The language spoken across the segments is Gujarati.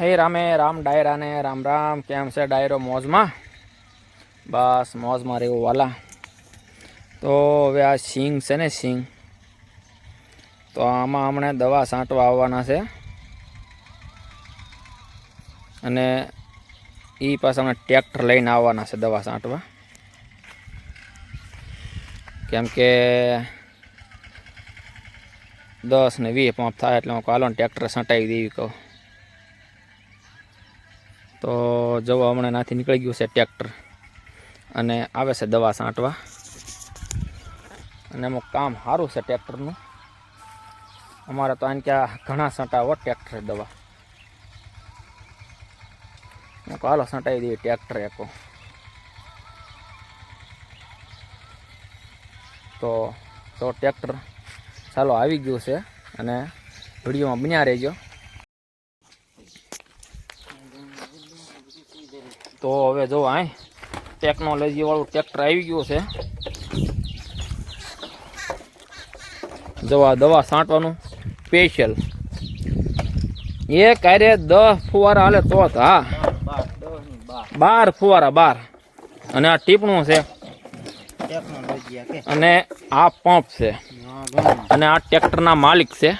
હે રામે, રામ ડાયરાને, રામ રામ. કેમ છે ડાયરો મોજમાં? બસ, મોજમાં રહેવું વાલા. તો હવે આ સિંગ છે ને સિંગ તો આમાં હમણાં દવા છાંટવા આવવાના છે. અને એ પાછા હમણાં ટ્રેક્ટર લઈને આવવાના છે દવા છાંટવા. કેમ કે દસ ને વીસ પંપ થાય એટલે હું કાલો ને ટ્રેક્ટર છંટાવી દેવી કહું. તો જવો હમણાં નાથી નીકળી ગયું છે ટ્રેક્ટર. અને આવે છે દવા છાંટવા અને એમાં કામ સારું છે ટ્રેક્ટરનું. અમારે તો આને ક્યાં ઘણા છંટાવો ટ્રેક્ટર દવા. હાલો છંટાવી દઈએ ટ્રેક્ટર એકો. તો તો ટ્રેક્ટર ચાલો આવી ગયું છે. અને વિડીયોમાં બન્યા રહેજો. તો હવે જો આ ટેકનોલોજી વાળું ટ્રેક્ટર આવી ગયું છે. જો આ દવા છાંટવાનું સ્પેશિયલ એ કાર્ય દસ ફુવારા હાલે તો હા. બાર ફુવારા બાર. અને આ ટીપણું છે. અને આ પંપ છે. અને આ ટ્રેક્ટરના માલિક છે.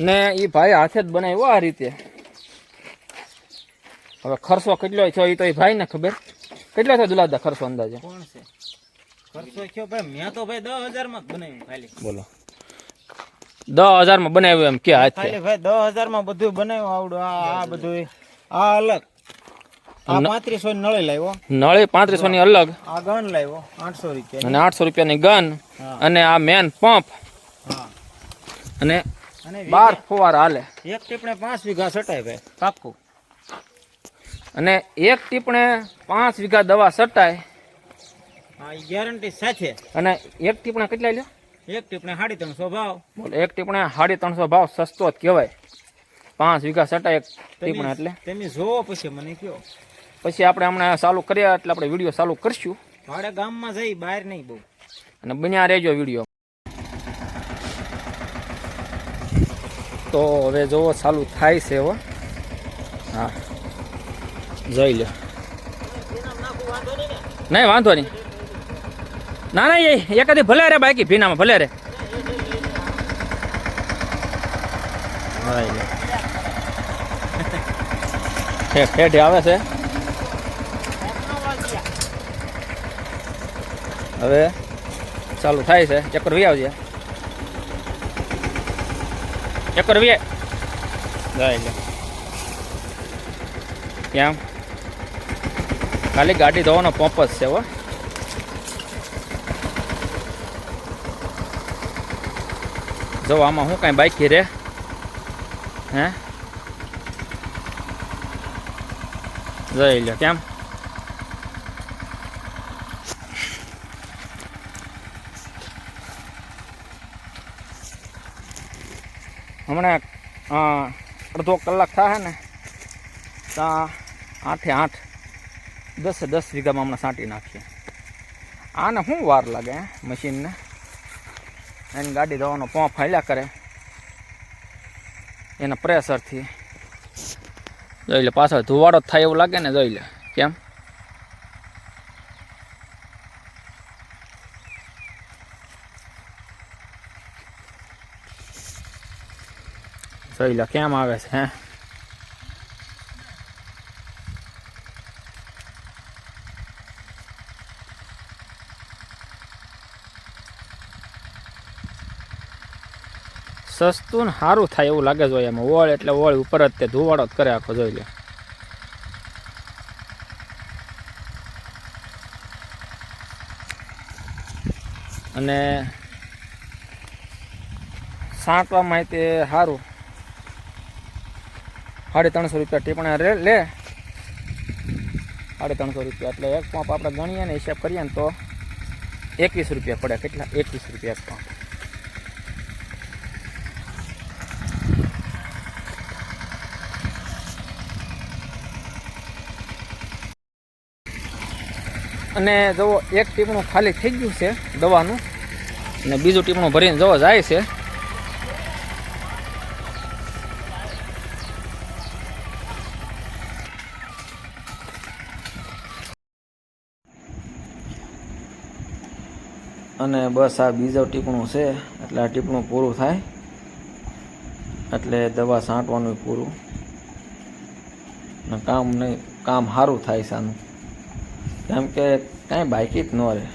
ને એ ભાઈ હાથે જ બનાવ્યો આ રીતે. હવે ખર્ચો કેટલો થયો એ તો એ ભાઈ ને ખબર. કેટલો થયો દુલાદા ખર્ચો અંદાજે? કોણ છે? ખર્ચો થયો ભાઈ મેં તો ભાઈ દસ હજારમાં જ બનાવ્યું ખાલી. બોલો. દસ હજારમાં બનાવ્યું એમ કે હાથ? ખાલી ભાઈ દસ હજારમાં બધું બનાવ્યું આવડું આ આ બધું આ અલગ. આ પાંત્રીસો ની નળી લાવ્યો. નળી પાંત્રીસો ની અલગ. આ ગન લાવ્યો આઠસો રૂપિયા અને આઠસો રૂપિયાની ગન અને આ મેન પંપ. હા. અને બાર ફુવાર હાલે. એક ટીપણે પાંચ વીઘા સટાય ભાઈ પાક્કું. અને એક ટીપણે પાંચ વીઘા દવા સટાય. હા ગેરંટી સાથે. અને એક ટીપણે કેટલા લ્યો? એક ટીપણે સાડી ત્રણસો ભાવ. બોલો એક ટીપણે સાડી ત્રણસો ભાવ સસ્તો જ કહેવાય. પાંચ વીઘા સટાય એક ટીપણે એટલે. તમે જોવો પછી મને કયો. પછી આપણે હમણાં ચાલુ કર્યા એટલે આપણે વીડિયો ચાલુ કરશું. ભાડે ગામમાં જઈ બહાર નહીં બહુ. અને બન્યા રહેજો વીડિયો. તો હવે જોવો ચાલુ થાય છે હવે હા. જોઈ લો નહીં, વાંધો નહીં. ના ના, એ એકાદી ભલે રે બાકી, ભીનામાં ભલે રે. ઠેઠ આવે છે. હવે ચાલુ થાય છે. ચક્કર વી આવજે. ચક્કર વી જાય કેમ? ખાલી ગાડી ધોવાનો પંપ જ છે, હો. જો, આમાં શું કાંઈ બાકી રે હે? જઈ લો કેમ? હમણાં અડધો કલાક થાય ને ત્યાં આઠે આઠ. દસે દસ વીઘામાં હમણાં સાંટી નાખીએ. આને શું વાર લાગે મશીનને? એની ગાડી ધોવાનો પોંપ હાલ્યા કરે. એના પ્રેશરથી. જોઈ લે, પાછળ ધુવાડો થાય એવું લાગે ને, જોઈ લે. કેમ? જોઈ લે, કેમ આવે છે, હે? સસ્તું ને સારું થાય એવું લાગે જોઈએ એમાં. ઓળ એટલે ઓળ ઉપર જ તે ધુવાડો જ કરે આખો, જોઈ લે અને સાંટવામાં તે સારું. સાડી ત્રણસો રૂપિયા ટીપણા રે, લે. સાડી ત્રણસો રૂપિયા. એટલે એક પંપ આપણે ગણીએ ને, હિસાબ કરીએ ને તો એકવીસ રૂપિયા પડે. કેટલા? એકવીસ રૂપિયા એક પંપ. અને જો એક ટીપણું ખાલી થઈ ગયું છે દવાનું. અને બીજું ટીપણું ભરીને જવો જાય છે. અને બસ આ બીજું ટીપણું છે, એટલે આ ટીપણું પૂરું થાય. એટલે દવા સાંટવાનું પૂરું. કામ નહીં, કામ સારું થાય છે આનું. કેમ કે કાંઈ બાઇકી જ ન રહે.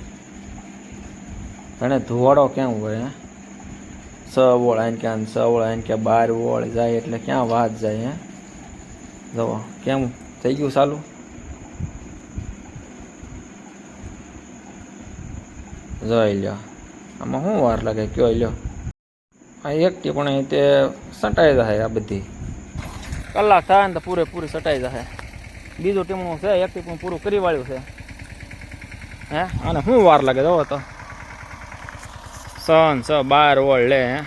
અને ધુવાડો કેમ હોય સ વોળ આઈને ક્યાં સ વોળ આઈને ક્યાં બાર વોળ જાય એટલે ક્યાં વાત જાય હે? જવો કેમ થઈ ગયું ચાલુ જોઈ લ્યો. આમાં શું વાર લાગે? કયો લ્યો? આ એક ટીપણી તે સટાઈ જાય આ બધી. કલાક થાય ને તો પૂરેપૂરી સટાઈ જાય બીજું ટીમણું છે એક ટીપણું પૂરું કરી વાળ્યું છે. હે? અને શું વાર લાગે? જોવો તો. સન સ બાર ઓળ લે હે?